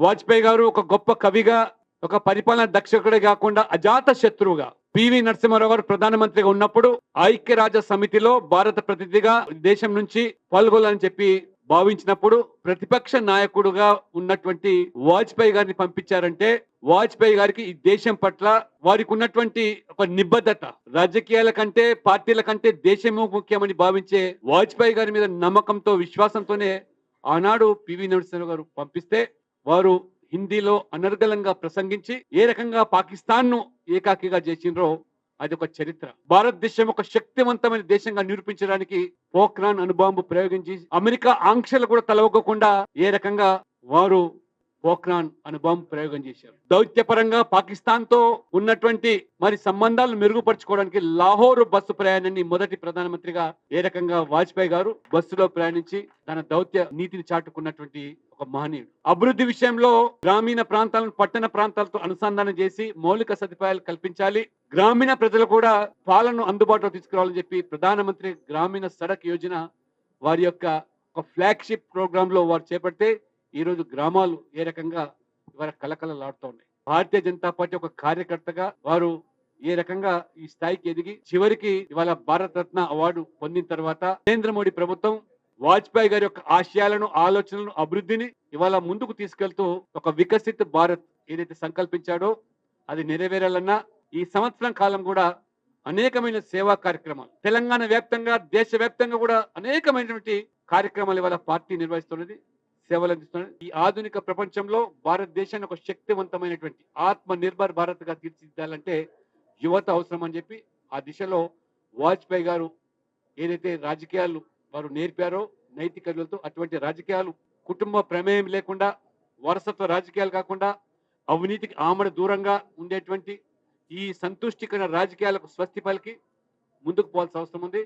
వాజ్పేయి గారు ఒక గొప్ప కవిగా ఒక పరిపాలన దక్షకుడే కాకుండా అజాత శత్రువుగా. పివి నరసింహారావు గారు ప్రధానమంత్రిగా ఉన్నప్పుడు ఐక్యరాజ్య సమితిలో భారత ప్రతినిధిగా దేశం నుంచి పాల్గొనాలని చెప్పి భావించినప్పుడు ప్రతిపక్ష నాయకుడుగా ఉన్నటువంటి వాజ్పేయి గారిని పంపించారంటే వాజ్పేయి గారికి ఈ దేశం పట్ల వారికి ఉన్నటువంటి ఒక నిబద్ధత రాజకీయాల కంటే పార్టీల కంటే దేశము ముఖ్యమని భావించే వాజ్పేయి గారి మీద నమ్మకంతో విశ్వాసంతోనే ఆనాడు పివి నరసింహరావు గారు పంపిస్తే వారు హిందీలో అనర్గలంగా ప్రసంగించి ఏ రకంగా పాకిస్తాన్ను ఏకాకిగా చేసిండ్రో అది ఒక చరిత్ర. భారతదేశం ఒక శక్తివంతమైన దేశంగా నిరూపించడానికి పోఖ్రాన్ అనుబాంబు ప్రయోగించి అమెరికా ఆంక్షలు కూడా తలవకుండా ఏ రకంగా వారు పోఖ్రాన్ అనుబాంబు ప్రయోగం చేశారు. దౌత్యపరంగా పాకిస్తాన్తో ఉన్నటువంటి మరి సంబంధాలను మెరుగుపరచుకోవడానికి లాహోర్ బస్సు ప్రయాణాన్ని మొదటి ప్రధానమంత్రిగా ఏ రకంగా వాజ్పేయి గారు బస్సులో ప్రయాణించి తన దౌత్య నీతిని చాటుకున్నటువంటి ఒక మహనీయుడు. అభివృద్ధి విషయంలో గ్రామీణ ప్రాంతాలను పట్టణ ప్రాంతాలతో అనుసంధానం చేసి మౌలిక సదుపాయాలు కల్పించాలి. గ్రామీణ ప్రజలు కూడా పాలన అందుబాటులో తీసుకురావాలని చెప్పి ప్రధానమంత్రి గ్రామీణ సడక్ యోజన వారి యొక్క ఒక ఫ్లాగ్షిప్ ప్రోగ్రామ్లో వారు చేపడితే ఈ రోజు గ్రామాలు ఏ రకంగా ఇవాళ కలకలలాడుతూ ఉన్నాయి. భారతీయ జనతా పార్టీ ఒక కార్యకర్తగా వారు ఏ రకంగా ఈ స్థాయికి ఎదిగి చివరికి ఇవాళ భారత రత్న అవార్డు పొందిన తర్వాత నరేంద్ర మోడీ ప్రభుత్వం వాజ్పేయి గారి యొక్క ఆశయాలను ఆలోచనలను అభివృద్ధిని ఇవాళ ముందుకు తీసుకెళ్తూ ఒక వికసిత్ భారత్ ఏదైతే సంకల్పించాడో అది నెరవేరాలన్నా ఈ సంవత్సరం కాలం కూడా అనేకమైన సేవా కార్యక్రమాలు తెలంగాణ వ్యాప్తంగా దేశ వ్యాప్తంగా కూడా అనేకమైనటువంటి కార్యక్రమాలు ఇవాళ పార్టీ నిర్వహిస్తున్నది సేవలు అందిస్తున్నది. ఈ ఆధునిక ప్రపంచంలో భారతదేశాన్ని ఒక శక్తివంతమైనటువంటి ఆత్మ నిర్భర్ భారత్గా తీర్చిదిద్దాలంటే యువత అవసరం అని చెప్పి ఆ దిశలో వాజ్పేయి గారు ఏదైతే రాజకీయాలు వారు నేర్పారో నైతిక విలువలతో అటువంటి రాజకీయాలు కుటుంబ ప్రమేయం లేకుండా వారసత్వ రాజకీయాలు కాకుండా అవినీతికి ఆమడ దూరంగా ఉండేటువంటి ఈ సంతుష్టికర రాజకీయాలకు స్వస్తి పలికి ముందుకు పోవాల్సిన అవసరం ఉంది.